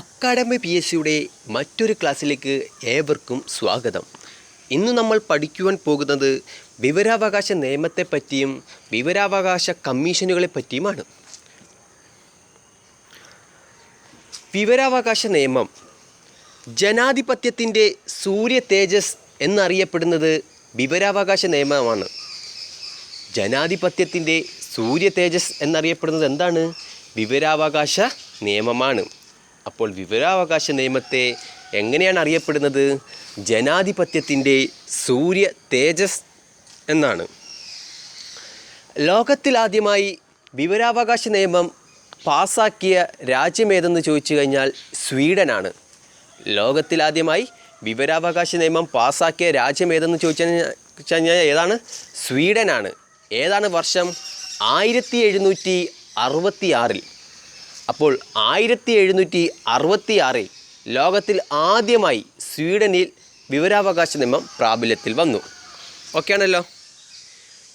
Academy P S സിയുടെ മറ്റൊരു ക്ലാസ്സിലേക്ക് ഏവർക്കും സ്വാഗതം. ഇന്ന് നമ്മൾ പഠിക്കുവാൻ പോകുന്നത് വിവരാവകാശ നിയമത്തെപ്പറ്റിയും വിവരാവകാശ കമ്മീഷനുകളെ പറ്റിയുമാണ്. വിവരാവകാശ നിയമം ജനാധിപത്യത്തിന്റെ സൂര്യ തേജസ് എന്നറിയപ്പെടുന്നത് വിവരാവകാശ നിയമമാണ്. ജനാധിപത്യത്തിന്റെ സൂര്യ തേജസ് എന്നറിയപ്പെടുന്നത് എന്താണ്? വിവരാവകാശ നിയമമാണ്. അപ്പോൾ വിവരാവകാശ നിയമത്തെ എങ്ങനെയാണ് അറിയപ്പെടുന്നത്? ജനാധിപത്യത്തിന്റെ സൂര്യ തേജസ് എന്നാണ്. ലോകത്തിലാദ്യമായി വിവരാവകാശ നിയമം പാസാക്കിയ രാജ്യമേതെന്ന് ചോദിച്ചു കഴിഞ്ഞാൽ സ്വീഡനാണ്. ലോകത്തിലാദ്യമായി വിവരാവകാശ നിയമം പാസാക്കിയ രാജ്യമേതെന്ന് ചോദിച്ചു കഴിഞ്ഞാൽ ഏതാണ്? സ്വീഡനാണ്. ഏതാണ് വർഷം? ആയിരത്തി എഴുന്നൂറ്റി അറുപത്തി ആറിൽ അപ്പോൾ ആയിരത്തി എഴുന്നൂറ്റി അറുപത്തി ആറിൽ ലോകത്തിൽ ആദ്യമായി സ്വീഡനിൽ വിവരാവകാശ നിയമം പ്രാബല്യത്തിൽ വന്നു. ഓക്കെ ആണല്ലോ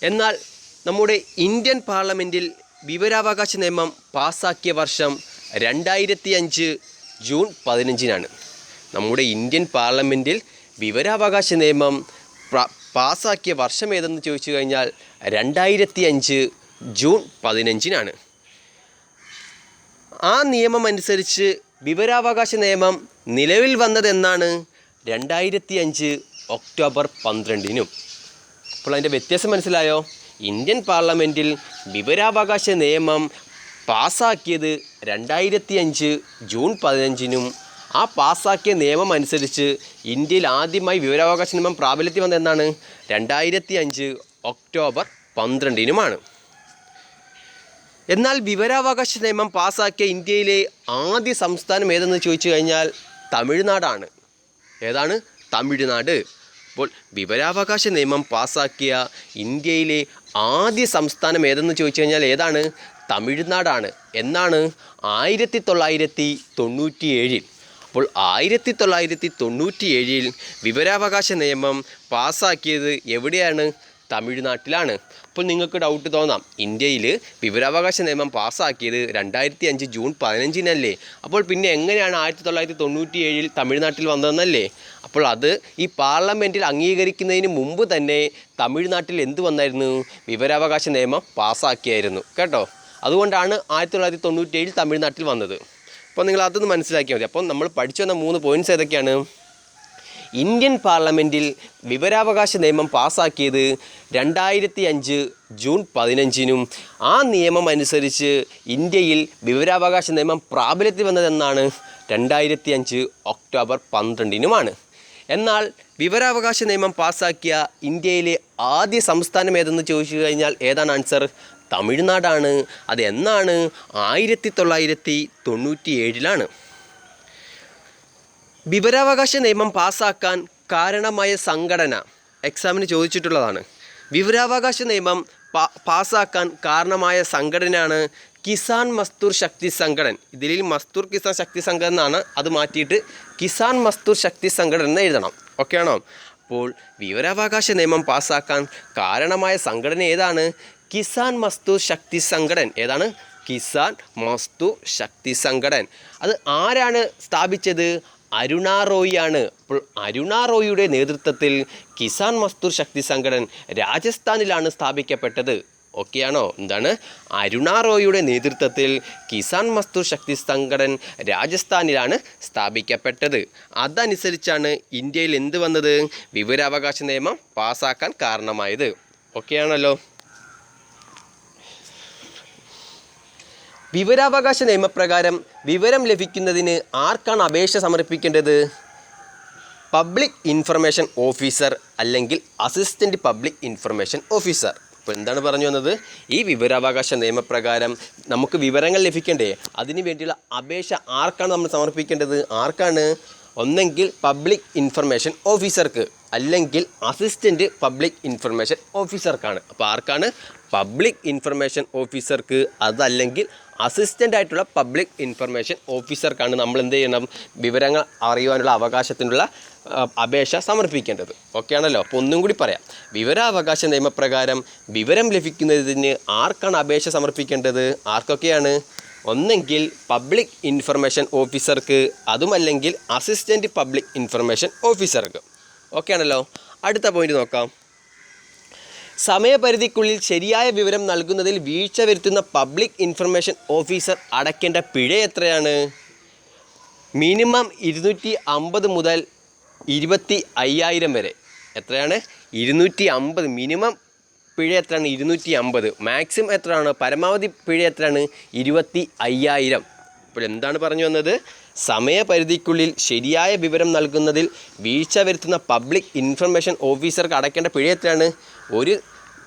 എന്നാൽ നമ്മുടെ ഇന്ത്യൻ പാർലമെന്റിൽ വിവരാവകാശ നിയമം പാസാക്കിയ വർഷം രണ്ടായിരത്തി അഞ്ച് ജൂൺ പതിനഞ്ചിനാണ്. നമ്മുടെ ഇന്ത്യൻ പാർലമെന്റിൽ വിവരാവകാശ നിയമം പാസാക്കിയ വർഷം ഏതെന്ന് ചോദിച്ചു കഴിഞ്ഞാൽ രണ്ടായിരത്തി അഞ്ച് ജൂൺ പതിനഞ്ചിനാണ്. ആ നിയമം അനുസരിച്ച് വിവരാവകാശ നിയമം നിലവിൽ വന്നതെന്നാണ് രണ്ടായിരത്തി അഞ്ച് ഒക്ടോബർ പന്ത്രണ്ടിനും. അപ്പോൾ അതിന്റെ വ്യത്യാസം മനസ്സിലായോ? ഇന്ത്യൻ പാർലമെന്റിൽ വിവരാവകാശ നിയമം പാസാക്കിയത് രണ്ടായിരത്തി അഞ്ച് ജൂൺ പതിനഞ്ചിനും. ആ പാസാക്കിയ നിയമം അനുസരിച്ച് ഇന്ത്യയിൽ ആദ്യമായി വിവരാവകാശ നിയമം പ്രാബല്യത്തിൽ വന്നതെന്നാണ് രണ്ടായിരത്തി അഞ്ച് ഒക്ടോബർ പന്ത്രണ്ടിനുമാണ്. എന്നാൽ വിവരാവകാശ നിയമം പാസാക്കിയ ഇന്ത്യയിലെ ആദ്യ സംസ്ഥാനം ഏതെന്ന് ചോദിച്ചു കഴിഞ്ഞാൽ തമിഴ്നാടാണ്. ഏതാണ്? തമിഴ്നാട്. അപ്പോൾ വിവരാവകാശ നിയമം പാസാക്കിയ ഇന്ത്യയിലെ ആദ്യ സംസ്ഥാനം ഏതെന്ന് ചോദിച്ചു കഴിഞ്ഞാൽ ഏതാണ്? തമിഴ്നാടാണ്. എന്നാണ് ആയിരത്തി തൊള്ളായിരത്തി തൊണ്ണൂറ്റി ഏഴിൽ അപ്പോൾ ആയിരത്തി തൊള്ളായിരത്തി തൊണ്ണൂറ്റി ഏഴിൽ വിവരാവകാശ നിയമം പാസാക്കിയത് എവിടെയാണ്? തമിഴ്നാട്ടിലാണ്. അപ്പോൾ നിങ്ങൾക്ക് ഡൗട്ട് തോന്നാം. ഇന്ത്യയിൽ വിവരാവകാശ നിയമം പാസ്സാക്കിയത് രണ്ടായിരത്തി അഞ്ച് ജൂൺ പതിനഞ്ചിനല്ലേ? അപ്പോൾ പിന്നെ എങ്ങനെയാണ് ആയിരത്തി തൊള്ളായിരത്തി തൊണ്ണൂറ്റി ഏഴിൽ തമിഴ്നാട്ടിൽ വന്നതെന്നല്ലേ? അപ്പോൾ അത് ഈ പാർലമെന്റിൽ അംഗീകരിക്കുന്നതിന് മുമ്പ് തന്നെ തമിഴ്നാട്ടിൽ എന്ത് വന്നായിരുന്നു? വിവരാവകാശ നിയമം പാസ്സാക്കിയായിരുന്നു. കേട്ടോ? അതുകൊണ്ടാണ് ആയിരത്തി തൊള്ളായിരത്തി തൊണ്ണൂറ്റി ഏഴിൽ തമിഴ്നാട്ടിൽ വന്നത്. അപ്പോൾ നിങ്ങൾ അതൊന്ന് മനസ്സിലാക്കിയാൽ മതി. അപ്പോൾ നമ്മൾ പഠിച്ചു വന്ന മൂന്ന് പോയിന്റ്സ് ഏതൊക്കെയാണ്? ഇന്ത്യൻ പാർലമെന്റിൽ വിവരാവകാശ നിയമം പാസാക്കിയത് രണ്ടായിരത്തി അഞ്ച് ജൂൺ പതിനഞ്ചിനും ആ നിയമം അനുസരിച്ച് ഇന്ത്യയിൽ വിവരാവകാശ നിയമം പ്രാബല്യത്തിൽ വന്നതെന്നാണ് രണ്ടായിരത്തി അഞ്ച് ഒക്ടോബർ പന്ത്രണ്ടിനുമാണ്. എന്നാൽ വിവരാവകാശ നിയമം പാസാക്കിയ ഇന്ത്യയിലെ ആദ്യ സംസ്ഥാനം ഏതെന്ന് ചോദിച്ചു കഴിഞ്ഞാൽ ഏതാണ് ആൻസർ? തമിഴ്നാടാണ്. അത് എന്നാണ് ആയിരത്തി തൊള്ളായിരത്തി തൊണ്ണൂറ്റി ഏഴിലാണ് വിവരാവകാശ നിയമം പാസ്സാക്കാൻ കാരണമായ സംഘടന എക്സാമിന് ചോദിച്ചിട്ടുള്ളതാണ്. വിവരാവകാശ നിയമം പാസാക്കാൻ കാരണമായ സംഘടനയാണ് കിസാൻ മസ്തൂർ ശക്തി സംഘടൻ. ഇതിൽ മസ്തൂർ കിസാൻ ശക്തി സംഘടന എന്നാണ് അത് മാറ്റിയിട്ട് കിസാൻ മസ്തൂർ ശക്തി സംഘടന എന്ന് എഴുതണം. ഓക്കെ ആണോ? അപ്പോൾ വിവരാവകാശ നിയമം പാസ്സാക്കാൻ കാരണമായ സംഘടന ഏതാണ്? കിസാൻ മസ്തൂർ ശക്തി സംഘടൻ. ഏതാണ്? കിസാൻ മസ്തു ശക്തി സംഘടൻ. അത് ആരാണ് സ്ഥാപിച്ചത്? അരുണ റോയിയാണ്. അപ്പോൾ അരുണ റോയിയുടെ നേതൃത്വത്തിൽ കിസാൻ മസ്തൂർ ശക്തി സംഘടൻ രാജസ്ഥാനിലാണ് സ്ഥാപിക്കപ്പെട്ടത്. ഓക്കെയാണോ എന്താണ്? അരുണ റോയിയുടെ നേതൃത്വത്തിൽ കിസാൻ മസ്തൂർ ശക്തി സംഘടൻ രാജസ്ഥാനിലാണ് സ്ഥാപിക്കപ്പെട്ടത്. അതനുസരിച്ചാണ് ഇന്ത്യയിൽ എന്ത് വന്നത്? വിവരാവകാശ നിയമം പാസ്സാക്കാൻ കാരണമായത്. ഓക്കെയാണല്ലോ വിവരാവകാശ നിയമപ്രകാരം വിവരം ലഭിക്കുന്നതിന് ആർക്കാണ് അപേക്ഷ സമർപ്പിക്കേണ്ടത്? പബ്ലിക് ഇൻഫർമേഷൻ ഓഫീസർ അല്ലെങ്കിൽ അസിസ്റ്റന്റ് പബ്ലിക് ഇൻഫർമേഷൻ ഓഫീസർ. അപ്പോൾ എന്താണ് പറഞ്ഞു വന്നത്? ഈ വിവരാവകാശ നിയമപ്രകാരം നമുക്ക് വിവരങ്ങൾ ലഭിക്കണ്ടേ? അതിനു വേണ്ടിയുള്ള അപേക്ഷ ആർക്കാണ് നമ്മൾ സമർപ്പിക്കേണ്ടത്? ആർക്കാണ്? ഒന്നെങ്കിൽ പബ്ലിക് ഇൻഫർമേഷൻ ഓഫീസർക്ക് അല്ലെങ്കിൽ അസിസ്റ്റന്റ് പബ്ലിക് ഇൻഫർമേഷൻ ഓഫീസർക്കാണ്. അപ്പോൾ ആർക്കാണ്? പബ്ലിക് ഇൻഫർമേഷൻ ഓഫീസർക്ക് അതല്ലെങ്കിൽ അസിസ്റ്റന്റ് ആയിട്ടുള്ള പബ്ലിക് ഇൻഫർമേഷൻ ഓഫീസർക്കാണ് നമ്മൾ എന്ത് ചെയ്യണം വിവരങ്ങൾ അറിയുവാനുള്ള അവകാശത്തിനുള്ള അപേക്ഷ സമർപ്പിക്കേണ്ടത്. ആണല്ലോ? അപ്പോൾ ഒന്നും കൂടി പറയാം. വിവരാവകാശ നിയമപ്രകാരം വിവരം ലഭിക്കുന്നതിന് ആർക്കാണ് അപേക്ഷ സമർപ്പിക്കേണ്ടത്? ആർക്കൊക്കെയാണ്? ഒന്നെങ്കിൽ പബ്ലിക് ഇൻഫർമേഷൻ ഓഫീസർക്ക് അതുമല്ലെങ്കിൽ അസിസ്റ്റന്റ് പബ്ലിക് ഇൻഫർമേഷൻ ഓഫീസർക്ക്. ആണല്ലോ? അടുത്ത പോയിന്റ് നോക്കാം. സമയപരിധിക്കുള്ളിൽ ശരിയായ വിവരം നൽകുന്നതിൽ വീഴ്ച വരുത്തുന്ന പബ്ലിക് ഇൻഫർമേഷൻ ഓഫീസർ അടയ്ക്കേണ്ട പിഴ എത്രയാണ്? മിനിമം ഇരുന്നൂറ്റി അമ്പത് മുതൽ ഇരുപത്തി അയ്യായിരം വരെ. എത്രയാണ്? ഇരുന്നൂറ്റി അമ്പത് മിനിമം പിഴ എത്രയാണ്? ഇരുന്നൂറ്റി അമ്പത് മാക്സിമം എത്രയാണ്? പരമാവധി പിഴ എത്രയാണ്? ഇരുപത്തി അയ്യായിരം ഇപ്പോൾ എന്താണ് പറഞ്ഞു വന്നത്? സമയപരിധിക്കുള്ളിൽ ശരിയായ വിവരം നൽകുന്നതിൽ വീഴ്ച വരുത്തുന്ന പബ്ലിക് ഇൻഫർമേഷൻ ഓഫീസർക്ക് അടയ്ക്കേണ്ട പിഴ എത്രയാണ്? ഒരു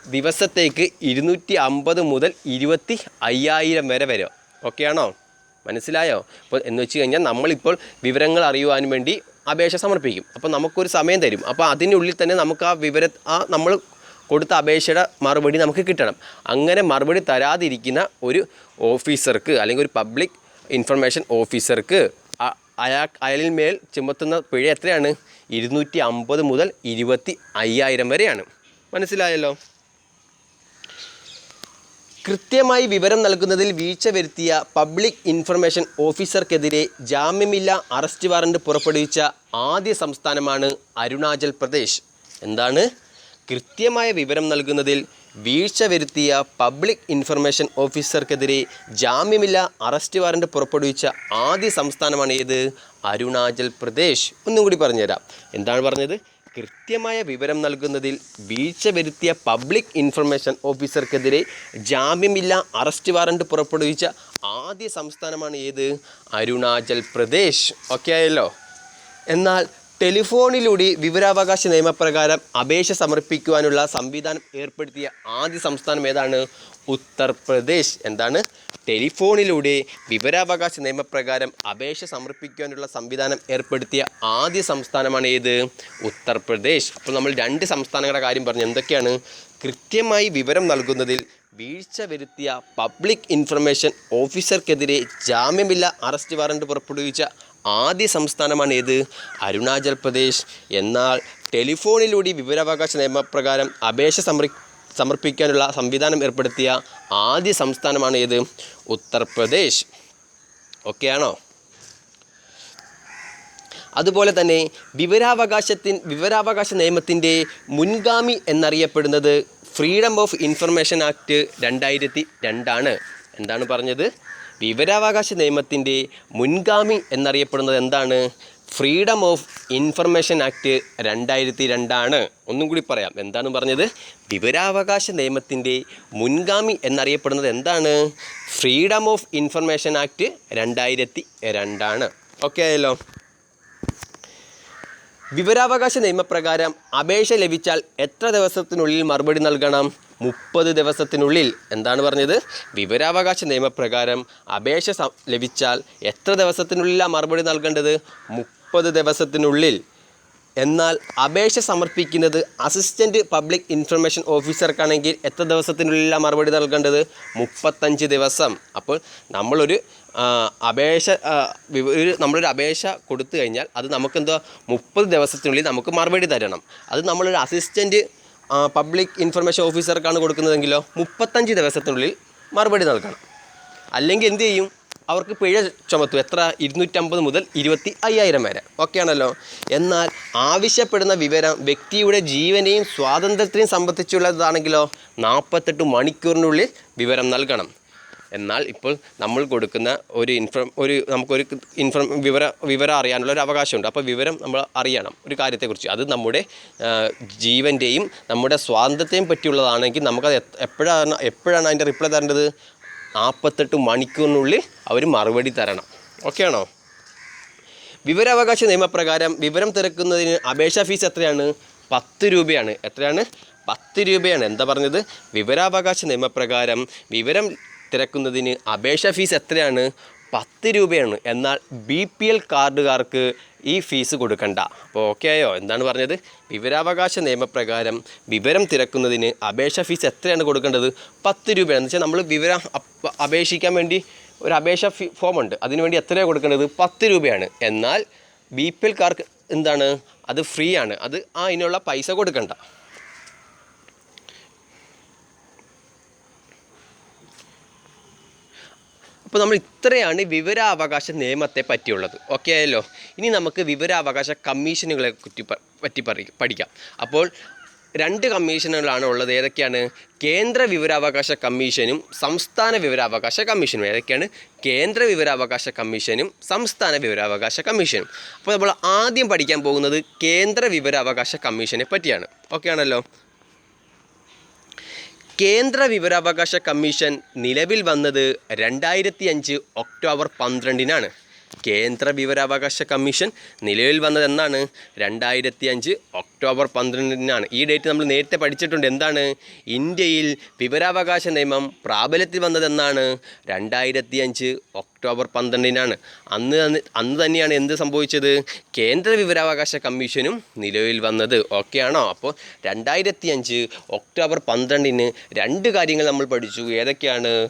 ദിവസത്തേക്ക് ഇരുന്നൂറ്റി അമ്പത് മുതൽ ഇരുപത്തി അയ്യായിരം വരെ വരും. ഓക്കെയാണോ മനസ്സിലായോ? അപ്പോൾ എന്ന് വെച്ച് കഴിഞ്ഞാൽ നമ്മളിപ്പോൾ വിവരങ്ങൾ അറിയുവാൻ വേണ്ടി അപേക്ഷ സമർപ്പിക്കും. അപ്പോൾ നമുക്കൊരു സമയം തരും. അപ്പോൾ അതിനുള്ളിൽ തന്നെ നമുക്ക് ആ വിവര ആ നമ്മൾ കൊടുത്ത അപേക്ഷയുടെ മറുപടി നമുക്ക് കിട്ടണം. അങ്ങനെ മറുപടി തരാതിരിക്കുന്ന ഒരു ഓഫീസർക്ക് അല്ലെങ്കിൽ ഒരു പബ്ലിക് ഇൻഫർമേഷൻ ഓഫീസർക്ക് അയാൾ അയലിൽ മേൽ ചുമത്തുന്ന പിഴ എത്രയാണ്? ഇരുന്നൂറ്റി അമ്പത് മുതൽ ഇരുപത്തി അയ്യായിരം വരെയാണ്. മനസ്സിലായല്ലോ? കൃത്യമായി വിവരം നൽകുന്നതിൽ വീഴ്ച വരുത്തിയ പബ്ലിക് ഇൻഫർമേഷൻ ഓഫീസർക്കെതിരെ ജാമ്യമില്ല അറസ്റ്റ് വാറണ്ട് പുറപ്പെടുവിച്ച ആദ്യ സംസ്ഥാനമാണ് അരുണാചൽ പ്രദേശ്. എന്താണ്? കൃത്യമായ വിവരം നൽകുന്നതിൽ വീഴ്ച വരുത്തിയ പബ്ലിക് ഇൻഫർമേഷൻ ഓഫീസർക്കെതിരെ ജാമ്യമില്ല അറസ്റ്റ് വാറണ്ട് പുറപ്പെടുവിച്ച ആദ്യ സംസ്ഥാനമാണ് ഏത് അരുണാചൽ പ്രദേശ്. ഒന്നും കൂടി പറഞ്ഞുതരാം. എന്താണ് പറഞ്ഞത്? കൃത്യമായ വിവരം നൽകുന്നതിൽ വീഴ്ച വരുത്തിയ പബ്ലിക് ഇൻഫർമേഷൻ ഓഫീസർക്കെതിരെ ജാമ്യമില്ല അറസ്റ്റ് വാറണ്ട് പുറപ്പെടുവിച്ച ആദ്യ സംസ്ഥാനമാണ് ഏത്? അരുണാചൽ പ്രദേശ്. ഓക്കെ ആയല്ലോ? എന്നാൽ ടെലിഫോണിലൂടെ വിവരാവകാശ നിയമപ്രകാരം അപേക്ഷ സമർപ്പിക്കുവാനുള്ള സംവിധാനം ഏർപ്പെടുത്തിയ ആദ്യ സംസ്ഥാനം ഏതാണ്? ഉത്തർപ്രദേശ്. എന്താണ്? ടെലിഫോണിലൂടെ വിവരാവകാശ നിയമപ്രകാരം അപേക്ഷ സമർപ്പിക്കാനുള്ള സംവിധാനം ഏർപ്പെടുത്തിയ ആദ്യ സംസ്ഥാനമാണ് ഏത്? ഉത്തർപ്രദേശ്. അപ്പോൾ നമ്മൾ രണ്ട് സംസ്ഥാനങ്ങളുടെ കാര്യം പറഞ്ഞു. എന്തൊക്കെയാണ്? കൃത്യമായി വിവരം നൽകുന്നതിൽ വീഴ്ച വരുത്തിയ പബ്ലിക് ഇൻഫർമേഷൻ ഓഫീസർക്കെതിരെ ജാമ്യമില്ല അറസ്റ്റ് വാറണ്ട് പുറപ്പെടുവിച്ച ആദ്യ സംസ്ഥാനമാണ് ഏത്? അരുണാചൽ പ്രദേശ്. എന്നാൽ ടെലിഫോണിലൂടെ വിവരാവകാശ നിയമപ്രകാരം അപേക്ഷ സമർ സമർപ്പിക്കാനുള്ള സംവിധാനം ഏർപ്പെടുത്തിയ ആദ്യ സംസ്ഥാനമാണ് ഏത്? ഉത്തർപ്രദേശ്. ഓക്കെയാണോ അതുപോലെ തന്നെ വിവരാവകാശത്തിൻ വിവരാവകാശ നിയമത്തിന്റെ മുൻഗാമി എന്നറിയപ്പെടുന്നത് ഫ്രീഡം ഓഫ് ഇൻഫർമേഷൻ ആക്ട് രണ്ടായിരത്തി രണ്ടാണ് എന്താണ് പറഞ്ഞത്? വിവരാവകാശ നിയമത്തിന്റെ മുൻഗാമി എന്നറിയപ്പെടുന്നത് എന്താണ്? ഫ്രീഡം ഓഫ് ഇൻഫർമേഷൻ ആക്ട് രണ്ടായിരത്തി രണ്ടാണ് ഒന്നും കൂടി പറയാം. എന്താണ് പറഞ്ഞത്? വിവരാവകാശ നിയമത്തിന്റെ മുൻഗാമി എന്നറിയപ്പെടുന്നത് എന്താണ്? ഫ്രീഡം ഓഫ് ഇൻഫർമേഷൻ ആക്ട് രണ്ടായിരത്തി രണ്ടാണ് ഓക്കെ ആയല്ലോ. വിവരാവകാശ നിയമപ്രകാരം അപേക്ഷ ലഭിച്ചാൽ എത്ര ദിവസത്തിനുള്ളിൽ മറുപടി നൽകണം? മുപ്പത് ദിവസത്തിനുള്ളിൽ. എന്താണ് പറഞ്ഞത്? വിവരാവകാശ നിയമപ്രകാരം അപേക്ഷ ലഭിച്ചാൽ എത്ര ദിവസത്തിനുള്ളിലാണ് മറുപടി നൽകേണ്ടത്? മുപ്പത് ദിവസത്തിനുള്ളിൽ. എന്നാൽ അപേക്ഷ സമർപ്പിക്കുന്നത് അസിസ്റ്റന്റ് പബ്ലിക് ഇൻഫർമേഷൻ ഓഫീസർക്കാണെങ്കിൽ എത്ര ദിവസത്തിനുള്ളിലാണ് മറുപടി നൽകേണ്ടത്? മുപ്പത്തഞ്ച് ദിവസം. അപ്പോൾ നമ്മളൊരു അപേക്ഷ ഒരു നമ്മളൊരു അപേക്ഷ കൊടുത്തു കഴിഞ്ഞാൽ അത് നമുക്കെന്തോ മുപ്പത് ദിവസത്തിനുള്ളിൽ നമുക്ക് മറുപടി തരണം. അത് നമ്മളൊരു അസിസ്റ്റന്റ് പബ്ലിക് ഇൻഫർമേഷൻ ഓഫീസർക്കാണ് കൊടുക്കുന്നതെങ്കിലോ മുപ്പത്തഞ്ച് ദിവസത്തിനുള്ളിൽ മറുപടി നൽകണം. അല്ലെങ്കിൽ എന്ത് ചെയ്യും? അവർക്ക് പിഴ ചുമത്തും. എത്ര? ഇരുന്നൂറ്റമ്പത് മുതൽ ഇരുപത്തി അയ്യായിരം വരെ. ഓക്കെ ആണല്ലോ? എന്നാൽ ആവശ്യപ്പെടുന്ന വിവരം വ്യക്തിയുടെ ജീവനെയും സ്വാതന്ത്ര്യത്തെയും സംബന്ധിച്ചുള്ളതാണെങ്കിലോ? നാൽപ്പത്തെട്ട് മണിക്കൂറിനുള്ളിൽ വിവരം നൽകണം. എന്നാൽ ഇപ്പോൾ നമ്മൾ കൊടുക്കുന്ന ഒരു ഇൻഫോം ഒരു നമുക്കൊരു ഇൻഫോം വിവര വിവരം അറിയാനുള്ള ഒരു അവകാശമുണ്ട്. അപ്പോൾ വിവരം നമ്മൾ അറിയണം. ഒരു കാര്യത്തെക്കുറിച്ച്. അത് നമ്മുടെ ജീവന്റെയും നമ്മുടെ സ്വാതന്ത്ര്യത്തെയും പറ്റിയുള്ളതാണെങ്കിൽ നമുക്കത് എപ്പോഴാണ് എപ്പോഴാണ് അതിന്റെ റിപ്ലൈ തരേണ്ടത്? നാൽപ്പത്തെട്ട് മണിക്കൂറിനുള്ളിൽ അവർ മറുപടി തരണം. ഓക്കെയാണോ വിവരാവകാശ നിയമപ്രകാരം വിവരം തിരക്കുന്നതിന് അപേക്ഷാ ഫീസ് എത്രയാണ്? പത്ത് രൂപയാണ്. എത്രയാണ്? പത്ത് രൂപയാണ്. എന്താ പറഞ്ഞത്? വിവരാവകാശ നിയമപ്രകാരം വിവരം തിരക്കുന്നതിന് അപേക്ഷാ ഫീസ് എത്രയാണ്? പത്ത് രൂപയാണ്. എന്നാൽ ബി പി എൽ കാർഡുകാർക്ക് ഈ ഫീസ് കൊടുക്കണ്ട. അപ്പോൾ ഓക്കെ ആയോ? എന്താണ് പറഞ്ഞത്? വിവരാവകാശ നിയമപ്രകാരം വിവരം തിരക്കുന്നതിന് അപേക്ഷ ഫീസ് എത്രയാണ് കൊടുക്കേണ്ടത്? പത്ത് രൂപയാണ്. എന്ന് വെച്ചാൽ നമ്മൾ വിവരം അപേക്ഷിക്കാൻ വേണ്ടി ഒരു അപേക്ഷ ഫീ ഫോമുണ്ട്. അതിനുവേണ്ടി എത്രയാണ് കൊടുക്കേണ്ടത്? പത്ത് രൂപയാണ്. എന്നാൽ ബി പി എൽക്കാർക്ക് എന്താണ്? അത് ഫ്രീ ആണ്. അത് ആ അതിനുള്ള പൈസ കൊടുക്കണ്ട. അപ്പോൾ നമ്മൾ ഇത്രയാണ് വിവരാവകാശ നിയമത്തെ പറ്റിയുള്ളത്. ഓക്കെ ആയല്ലോ? ഇനി നമുക്ക് വിവരാവകാശ കമ്മീഷനുകളെ പറ്റി പറ പഠിക്കാം. അപ്പോൾ രണ്ട് കമ്മീഷനുകളാണ് ഉള്ളത്. ഏതൊക്കെയാണ്? കേന്ദ്ര വിവരാവകാശ കമ്മീഷനും സംസ്ഥാന വിവരാവകാശ കമ്മീഷനും. ഏതൊക്കെയാണ്? കേന്ദ്ര വിവരാവകാശ കമ്മീഷനും സംസ്ഥാന വിവരാവകാശ കമ്മീഷനും. അപ്പോൾ നമ്മൾ ആദ്യം പഠിക്കാൻ പോകുന്നത് കേന്ദ്ര വിവരാവകാശ കമ്മീഷനെ പറ്റിയാണ്. ഓക്കെ ആണല്ലോ? കേന്ദ്ര വിവരാവകാശ കമ്മീഷൻ നിലവിൽ വന്നത് രണ്ടായിരത്തി അഞ്ച് ഒക്ടോബർ പന്ത്രണ്ടിനാണ്. കേന്ദ്ര വിവരാവകാശ കമ്മീഷൻ നിലവിൽ വന്നതെന്നാണ് രണ്ടായിരത്തി അഞ്ച് ഒക്ടോബർ പന്ത്രണ്ടിനാണ്. ഈ ഡേറ്റ് നമ്മൾ നേരത്തെ പഠിച്ചിട്ടുണ്ട്. എന്താണ്? ഇന്ത്യയിൽ വിവരാവകാശ നിയമം പ്രാബല്യത്തിൽ വന്നതെന്നാണ് രണ്ടായിരത്തി അഞ്ച് ഒക്ടോബർ പന്ത്രണ്ടിനാണ്. അന്ന് അന്ന് തന്നെയാണ് എന്ത് സംഭവിച്ചത്? കേന്ദ്ര വിവരാവകാശ കമ്മീഷനും നിലവിൽ വന്നത്. ഓക്കെ ആണോ? അപ്പോൾ രണ്ടായിരത്തി അഞ്ച് ഒക്ടോബർ പന്ത്രണ്ടിന് രണ്ട് കാര്യങ്ങൾ നമ്മൾ പഠിച്ചു. ഏതൊക്കെയാണ്?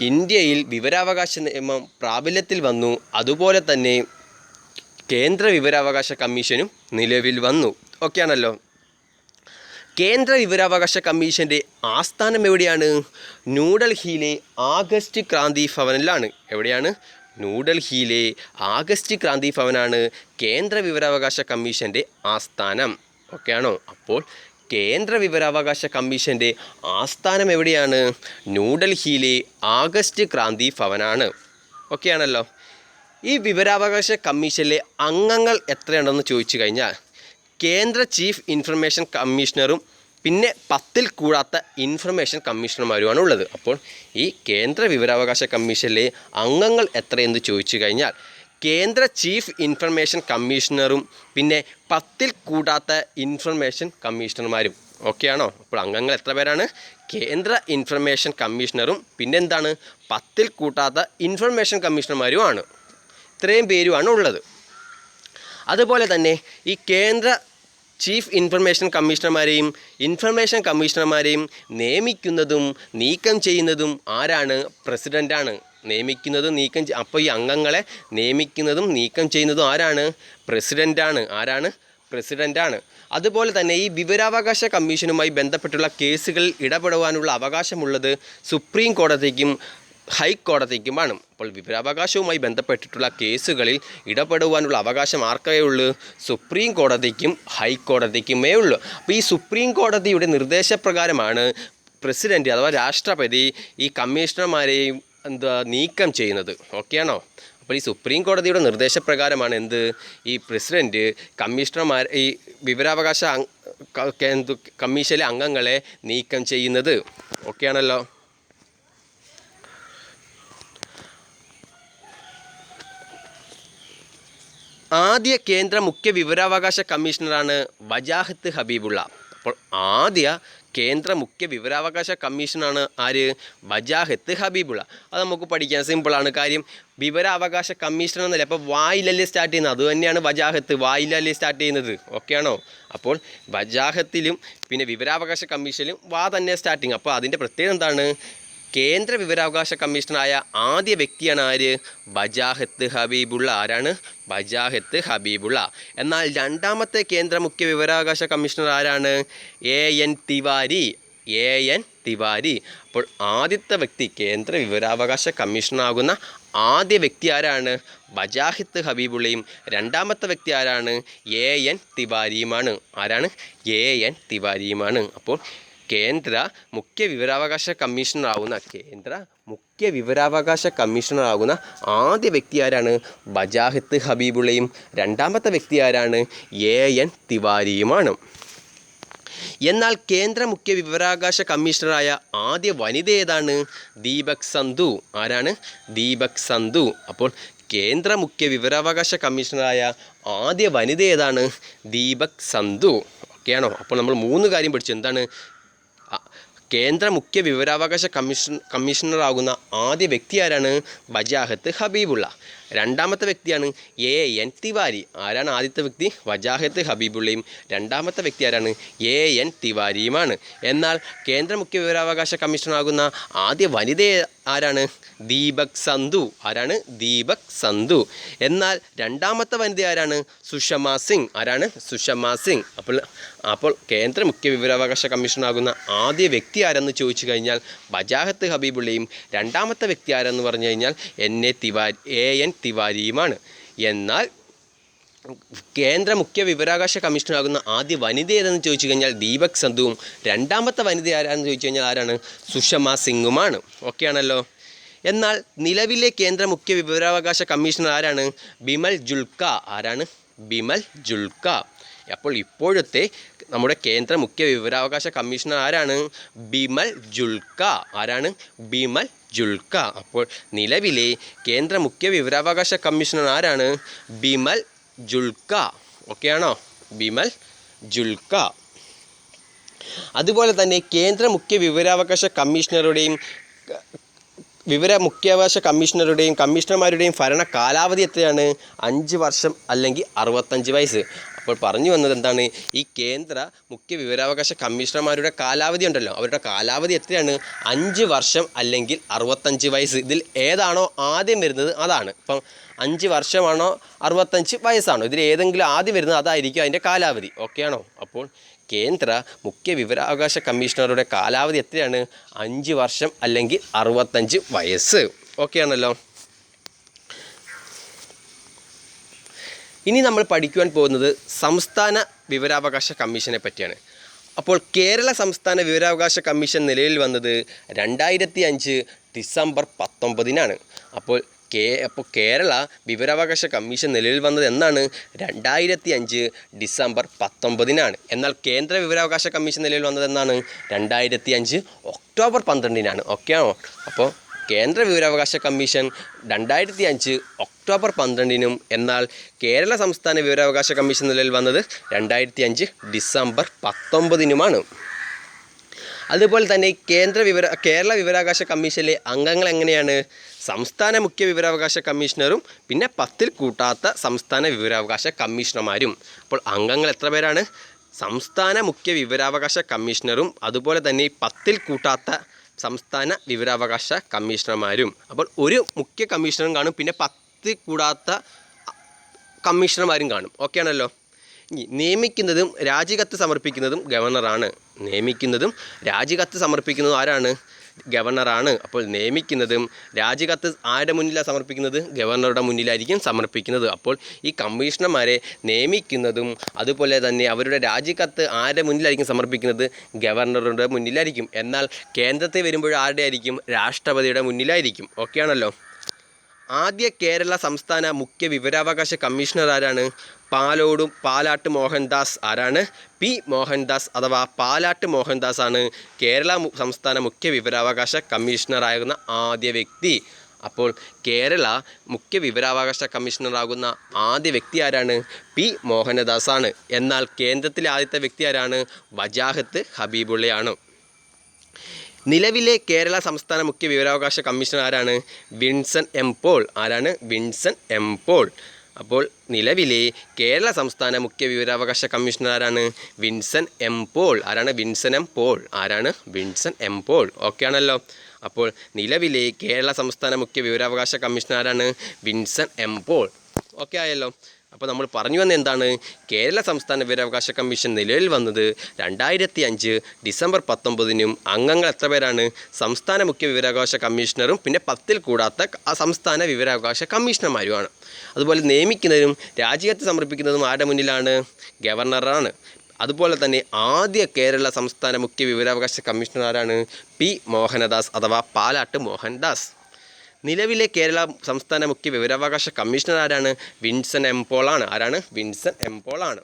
ഇന്ത്യയിൽ വിവരാവകാശ നിയമം പ്രാബല്യത്തിൽ വന്നു. അതുപോലെ തന്നെ കേന്ദ്ര വിവരാവകാശ കമ്മീഷനും നിലവിൽ വന്നു. ഓക്കെയാണല്ലോ കേന്ദ്ര വിവരാവകാശ കമ്മീഷന്റെ ആസ്ഥാനം എവിടെയാണ്? ന്യൂഡൽഹിയിലെ ആഗസ്റ്റ് ക്രാന്തി ഭവനിലാണ്. എവിടെയാണ്? ന്യൂഡൽഹിയിലെ ആഗസ്റ്റ് ക്രാന്തി ഭവനാണ് കേന്ദ്ര വിവരാവകാശ കമ്മീഷന്റെ ആസ്ഥാനം. ഓക്കെയാണോ അപ്പോൾ കേന്ദ്ര വിവരാവകാശ കമ്മീഷന്റെ ആസ്ഥാനം എവിടെയാണ്? ന്യൂഡൽഹിയിലെ ആഗസ്റ്റ് ക്രാന്തി ഭവനാണ്. ഓക്കെയാണല്ലോ ഈ വിവരാവകാശ കമ്മീഷനിലെ അംഗങ്ങൾ എത്രയുണ്ടെന്ന് ചോദിച്ചു കഴിഞ്ഞാൽ കേന്ദ്ര ചീഫ് ഇൻഫർമേഷൻ കമ്മീഷണറും പിന്നെ പത്തിൽ കൂടാത്ത ഇൻഫർമേഷൻ കമ്മീഷണർമാരുമാണ് ഉള്ളത്. അപ്പോൾ ഈ കേന്ദ്ര വിവരാവകാശ കമ്മീഷനിലെ അംഗങ്ങൾ എത്രയെന്ന് ചോദിച്ചു കഴിഞ്ഞാൽ കേന്ദ്ര ചീഫ് ഇൻഫർമേഷൻ കമ്മീഷണറും പിന്നെ പത്തിൽ കൂടാത്ത ഇൻഫർമേഷൻ കമ്മീഷണർമാരും. ഓക്കെയാണോ അപ്പോൾ അംഗങ്ങൾ എത്ര പേരാണ്? കേന്ദ്ര ഇൻഫർമേഷൻ കമ്മീഷണറും പിന്നെ പിന്നെന്താണ്? പത്തിൽ കൂട്ടാത്ത ഇൻഫർമേഷൻ കമ്മീഷണർമാരുമാണ്. ഇത്രയും പേരുമാണ് ഉള്ളത്. അതുപോലെ തന്നെ ഈ കേന്ദ്ര ചീഫ് ഇൻഫർമേഷൻ കമ്മീഷണർമാരെയും ഇൻഫർമേഷൻ കമ്മീഷണർമാരെയും നിയമിക്കുന്നതും നീക്കം ചെയ്യുന്നതും ആരാണ്? പ്രസിഡന്റാണ് നിയമിക്കുന്നതും നീക്കം അപ്പോൾ ഈ അംഗങ്ങളെ നിയമിക്കുന്നതും നീക്കം ചെയ്യുന്നതും ആരാണ്? പ്രസിഡന്റാണ് ആരാണ്? പ്രസിഡന്റാണ് അതുപോലെ തന്നെ ഈ വിവരാവകാശ കമ്മീഷനുമായി ബന്ധപ്പെട്ടുള്ള കേസുകളിൽ ഇടപെടുവാനുള്ള അവകാശമുള്ളത് സുപ്രീം കോടതിക്കും ഹൈക്കോടതിക്കുമാണ്. അപ്പോൾ വിവരാവകാശവുമായി ബന്ധപ്പെട്ടിട്ടുള്ള കേസുകളിൽ ഇടപെടുവാനുള്ള അവകാശം ആർക്കേ ഉള്ളൂ? സുപ്രീം കോടതിക്കും ഹൈക്കോടതിക്കുമേ ഉള്ളൂ. അപ്പോൾ ഈ സുപ്രീം കോടതിയുടെ നിർദ്ദേശപ്രകാരമാണ് പ്രസിഡന്റ് അഥവാ രാഷ്ട്രപതി ഈ കമ്മീഷണർമാരെയും എന്താ നീക്കം ചെയ്യുന്നത്? ഓക്കെയാണോ അപ്പോൾ ഈ സുപ്രീം കോടതിയുടെ നിർദ്ദേശപ്രകാരമാണ് എന്ത്? ഈ പ്രസിഡന്റ് കമ്മീഷണർമാർ ഈ വിവരാവകാശ അങ്- ക- കെ- എന്ത് കമ്മീഷനിലെ അംഗങ്ങളെ നീക്കം ചെയ്യുന്നത്. ഓക്കെയാണല്ലോ ആദ്യ കേന്ദ്ര മുഖ്യ വിവരാവകാശ കമ്മീഷണറാണ് വജാഹത്ത് ഹബീബുള്ള. അപ്പോൾ ആദ്യ കേന്ദ്ര മുഖ്യ വിവരാവകാശ കമ്മീഷനാണ് ആര്? വജാഹത്ത് ഹബീബുള്ള. അത് നമുക്ക് പഠിക്കാൻ സിമ്പിളാണ് കാര്യം. വിവരാവകാശ കമ്മീഷൻ എന്നല്ല അപ്പോൾ വായിലല്ലേ സ്റ്റാർട്ട് ചെയ്യുന്നത്? അതുതന്നെയാണ് വജാഹത്ത്. വായിലല്ലേ സ്റ്റാർട്ട് ചെയ്യുന്നത്? ഓക്കെ ആണോ? അപ്പോൾ വജാഹത്തിലും പിന്നെ വിവരാവകാശ കമ്മീഷനിലും വാ തന്നെ സ്റ്റാർട്ടിങ് അപ്പോൾ അതിന്റെ പ്രത്യേകത എന്താണ്? കേന്ദ്ര വിവരാവകാശ കമ്മീഷണറായ ആദ്യ വ്യക്തിയാണ് ആര്? വജാഹത്ത് ഹബീബുള്ള. ആരാണ്? ബജാഹത്ത് ഹബീബുള്ള. എന്നാൽ രണ്ടാമത്തെ കേന്ദ്ര മുഖ്യ വിവരാവകാശ കമ്മീഷണർ ആരാണ്? A N Tiwari. A N Tiwari. അപ്പോൾ ആദ്യത്തെ വ്യക്തി കേന്ദ്ര വിവരാവകാശ കമ്മീഷണറാകുന്ന ആദ്യ വ്യക്തി ആരാണ്? ബജാഹിത്ത് ഹബീബുള്ളയും രണ്ടാമത്തെ വ്യക്തി ആരാണ്? എ എൻ തിവാരിയുമാണ്. ആരാണ്? എ എൻ തിവാരിയുമാണ്. അപ്പോൾ കേന്ദ്ര മുഖ്യ വിവരാവകാശ കമ്മീഷണറാവുന്ന കേന്ദ്ര മുഖ്യ വിവരാവകാശ കമ്മീഷണറാകുന്ന ആദ്യ വ്യക്തി ആരാണ് ബജാഹിത്ത് ഹബീബുള്ളയും രണ്ടാമത്തെ വ്യക്തി ആരാണ് എ എൻ തിവാരിയുമാണ്. എന്നാൽ കേന്ദ്ര മുഖ്യ വിവരാവകാശ കമ്മീഷണറായ ആദ്യ വനിത ഏതാണ്? ദീപക് സന്ധു. ആരാണ്? ദീപക് സന്ധു. അപ്പോൾ കേന്ദ്ര മുഖ്യ വിവരാവകാശ കമ്മീഷണറായ ആദ്യ വനിത ഏതാണ്? ദീപക് സന്ധു. ഓക്കെയാണോ? അപ്പോൾ നമ്മൾ മൂന്ന് കാര്യം പഠിച്ചു. എന്താണ്? കേന്ദ്ര മുഖ്യ വിവരാവകാശ കമ്മീഷൻ കമ്മീഷണറാകുന്ന ആദ്യ വ്യക്തി ആരാണ്? വജാഹത്ത് ഹബീബുള്ള. രണ്ടാമത്തെ വ്യക്തിയാണ് എ എൻ തിവാരി. ആരാണ് ആദ്യത്തെ വ്യക്തി? വജാഹത്ത് ഹബീബുള്ളയും രണ്ടാമത്തെ വ്യക്തി ആരാണ്? എ എൻ തിവാരിയുമാണ്. എന്നാൽ കേന്ദ്ര മുഖ്യ വിവരാവകാശ കമ്മീഷണറാകുന്ന ആദ്യ വനിത ആരാണ്? ദീപക് സന്ധു. ആരാണ്? ദീപക് സന്ധു. എന്നാൽ രണ്ടാമത്തെ വനിത ആരാണ്? സുഷമ സിംഗ്. ആരാണ്? സുഷമ സിംഗ്. അപ്പോൾ അപ്പോൾ കേന്ദ്ര മുഖ്യ വിവരാവകാശ കമ്മീഷണറാകുന്ന ആദ്യ വ്യക്തി ആരെന്ന് ചോദിച്ചു കഴിഞ്ഞാൽ വജാഹത്ത് ഹബീബുള്ളയും രണ്ടാമത്തെ വ്യക്തി ആരെന്ന് പറഞ്ഞു കഴിഞ്ഞാൽ N A Tiwari A N തിവാരിയുമാണ് എന്നാൽ കേന്ദ്ര മുഖ്യ വിവരാകാശ കമ്മീഷണറാകുന്ന ആദ്യ വനിത ഏതെന്ന് ചോദിച്ചു കഴിഞ്ഞാൽ ദീപക് സന്ധുവും രണ്ടാമത്തെ വനിത ആരാണെന്ന് ചോദിച്ചു കഴിഞ്ഞാൽ ആരാണ്? സുഷമ സിംഗുമാണ്. ഓക്കെ ആണല്ലോ. എന്നാൽ നിലവിലെ കേന്ദ്ര മുഖ്യ വിവരാവകാശ കമ്മീഷണർ ആരാണ്? ബിമൽ ജുൽക്ക. ആരാണ്? ബിമൽ ജുൽക്ക. അപ്പോൾ ഇപ്പോഴത്തെ നമ്മുടെ കേന്ദ്ര മുഖ്യ വിവരാവകാശ കമ്മീഷണർ ആരാണ്? ബിമൽ ജുൽക്ക. ആരാണ്? ബിമൽ ജുൽക്ക അപ്പോൾ നിലവിലെ കേന്ദ്ര മുഖ്യ വിവരാവകാശ കമ്മീഷണർ ആരാണ്? ബിമൽ ജുൽക്ക ഓക്കെയാണോ ബിമൽ ജുൽക്ക അതുപോലെ തന്നെ കേന്ദ്ര മുഖ്യ വിവരാവകാശ കമ്മീഷണറുടെയും വിവര മുഖ്യാവകാശ കമ്മീഷണറുടെയും കമ്മീഷണർമാരുടെയും ഭരണ കാലാവധി എത്രയാണ്? അഞ്ച് വർഷം അല്ലെങ്കിൽ അറുപത്തഞ്ച് വയസ്സ്. അപ്പോൾ പറഞ്ഞു വന്നത് എന്താണ്? ഈ കേന്ദ്ര മുഖ്യ വിവരാവകാശ കമ്മീഷണർമാരുടെ കാലാവധി ഉണ്ടല്ലോ. അവരുടെ കാലാവധി എത്രയാണ്? അഞ്ച് വർഷം അല്ലെങ്കിൽ അറുപത്തഞ്ച് വയസ്സ്. ഇതിൽ ഏതാണോ ആദ്യം വരുന്നത് അതാണ്. ഇപ്പം അഞ്ച് വർഷമാണോ അറുപത്തഞ്ച് വയസ്സാണോ? ഇതിൽ ഏതെങ്കിലും ആദ്യം വരുന്നത് അതായിരിക്കും അതിന്റെ കാലാവധി. ഓക്കെയാണോ അപ്പോൾ കേന്ദ്ര മുഖ്യ വിവരാവകാശ കമ്മീഷണറുടെ കാലാവധി എത്രയാണ്? അഞ്ച് വർഷം അല്ലെങ്കിൽ അറുപത്തഞ്ച് വയസ്സ്. ഓക്കെ ഇനി നമ്മൾ പഠിക്കുവാൻ പോകുന്നത് സംസ്ഥാന വിവരാവകാശ കമ്മീഷനെ പറ്റിയാണ്. അപ്പോൾ കേരള സംസ്ഥാന വിവരാവകാശ കമ്മീഷൻ നിലവിൽ വന്നത് രണ്ടായിരത്തി അഞ്ച് ഡിസംബർ പത്തൊമ്പതിനാണ്. അപ്പോൾ കേ അപ്പോൾ കേരള വിവരാവകാശ കമ്മീഷൻ നിലവിൽ വന്നത് എന്നാണ് രണ്ടായിരത്തി അഞ്ച് ഡിസംബർ പത്തൊമ്പതിനാണ്. എന്നാൽ കേന്ദ്ര വിവരാവകാശ കമ്മീഷൻ നിലവിൽ വന്നത് എന്നാണ് രണ്ടായിരത്തി അഞ്ച് ഒക്ടോബർ പന്ത്രണ്ടിനാണ്. ഓക്കെ ആണോ? അപ്പോൾ കേന്ദ്ര വിവരാവകാശ കമ്മീഷൻ രണ്ടായിരത്തി അഞ്ച് ഒക്ടോബർ പന്ത്രണ്ടിനും എന്നാൽ കേരള സംസ്ഥാന വിവരാവകാശ കമ്മീഷൻ നിലയിൽ വന്നത് രണ്ടായിരത്തി അഞ്ച് ഡിസംബർ പത്തൊമ്പതിനുമാണ്. അതുപോലെ തന്നെ കേന്ദ്ര വിവര കേരള വിവരാവകാശ കമ്മീഷനിലെ അംഗങ്ങൾ എങ്ങനെയാണ്? സംസ്ഥാന മുഖ്യ വിവരാവകാശ കമ്മീഷണറും പിന്നെ പത്തിൽ കൂട്ടാത്ത സംസ്ഥാന വിവരാവകാശ കമ്മീഷണർമാരും. അപ്പോൾ അംഗങ്ങൾ എത്ര പേരാണ്? സംസ്ഥാന മുഖ്യ വിവരാവകാശ കമ്മീഷണറും അതുപോലെ തന്നെ പത്തിൽ കൂട്ടാത്ത സംസ്ഥാന വിവരാവകാശ കമ്മീഷണർമാരും. അപ്പോൾ ഒരു മുഖ്യ കമ്മീഷണറും കാണും പിന്നെ പത്ത് കൂടാത്ത കമ്മീഷണർമാരും കാണും. ഓക്കെ ആണല്ലോ? നിയമിക്കുന്നതും രാജികത്ത് സമർപ്പിക്കുന്നതും ഗവർണറാണ്. നിയമിക്കുന്നതും രാജികത്ത് സമർപ്പിക്കുന്നതും ആരാണ്? ഗവർണറാണ് അപ്പോൾ നിയമിക്കുന്നതും രാജികത്ത് ആരുടെ മുന്നിലാണ് സമർപ്പിക്കുന്നത്? ഗവർണറുടെ മുന്നിലായിരിക്കും സമർപ്പിക്കുന്നത്. അപ്പോൾ ഈ കമ്മീഷണർമാരെ നിയമിക്കുന്നതും അതുപോലെ തന്നെ അവരുടെ രാജിക്കത്ത് ആരുടെ മുന്നിലായിരിക്കും സമർപ്പിക്കുന്നത്? ഗവർണറുടെ മുന്നിലായിരിക്കും. എന്നാൽ കേന്ദ്രത്തിൽ വരുമ്പോൾ ആരുടെ ആയിരിക്കും? രാഷ്ട്രപതിയുടെ മുന്നിലായിരിക്കും. ഓക്കെ ആണല്ലോ ആദ്യ കേരള സംസ്ഥാന മുഖ്യ വിവരാവകാശ കമ്മീഷണർ ആരാണ്? പാലോടും പാലാട്ട് മോഹൻദാസ് ആരാണ്? പി മോഹൻദാസ് അഥവാ പാലാട്ട് മോഹൻദാസ് ആണ് കേരള സംസ്ഥാന മുഖ്യ വിവരാവകാശ കമ്മീഷണറാകുന്ന ആദ്യ വ്യക്തി. അപ്പോൾ കേരള മുഖ്യ വിവരാവകാശ കമ്മീഷണറാകുന്ന ആദ്യ വ്യക്തി ആരാണ്? പി മോഹനദാസ് ആണ് എന്നാൽ കേന്ദ്രത്തിലെ ആദ്യത്തെ വ്യക്തി ആരാണ്? വജാഹത്ത് ഹബീബുള്ളയാണ്. നിലവിലെ കേരള സംസ്ഥാന മുഖ്യ വിവരാവകാശ കമ്മീഷണർ ആരാണ്? വിൻസൺ എം പോൾ. ആരാണ്? വിൻസൺ എം പോൾ. അപ്പോൾ നിലവിലെ കേരള സംസ്ഥാന മുഖ്യ വിവരാവകാശ കമ്മീഷണർ ആരാണ്? വിൻസൻ എം പോൾ. ആരാണ് വിൻസൻ എം പോൾ? ആരാണ് വിൻസൻ എം പോൾ? ഓക്കെ ആണല്ലോ. അപ്പോൾ നിലവിലെ കേരള സംസ്ഥാന മുഖ്യ വിവരാവകാശ കമ്മീഷണർ ആരാണ്? Vinson M Paul. ഓക്കെ ആയല്ലോ. അപ്പോൾ നമ്മൾ പറഞ്ഞു വന്ന എന്താണ്? കേരള സംസ്ഥാന വിവരാവകാശ കമ്മീഷൻ നിലവിൽ വന്നത് രണ്ടായിരത്തി അഞ്ച് ഡിസംബർ പത്തൊമ്പതിനും അംഗങ്ങൾ എത്ര പേരാണ്? സംസ്ഥാന മുഖ്യ വിവരാവകാശ കമ്മീഷണറും പിന്നെ പത്തിൽ കൂടാത്ത ആ സംസ്ഥാന വിവരാവകാശ കമ്മീഷണർമാരുമാണ്. അതുപോലെ നിയമിക്കുന്നതിനും രാജികത്ത് സമർപ്പിക്കുന്നതും ആരുടെ മുന്നിലാണ്? ഗവർണറാണ്. അതുപോലെ തന്നെ ആദ്യ കേരള സംസ്ഥാന മുഖ്യ വിവരാവകാശ കമ്മീഷണർ ആരാണ് പി മോഹനദാസ് അഥവാ പാലാട്ട് മോഹൻദാസ്. നിലവിലെ കേരള സംസ്ഥാന മുഖ്യ വിവരാവകാശ കമ്മീഷണർ ആരാണ്? വിൻസൻ എംപോളാണ് ആരാണ്? വിൻസൻ എംപോളാണ്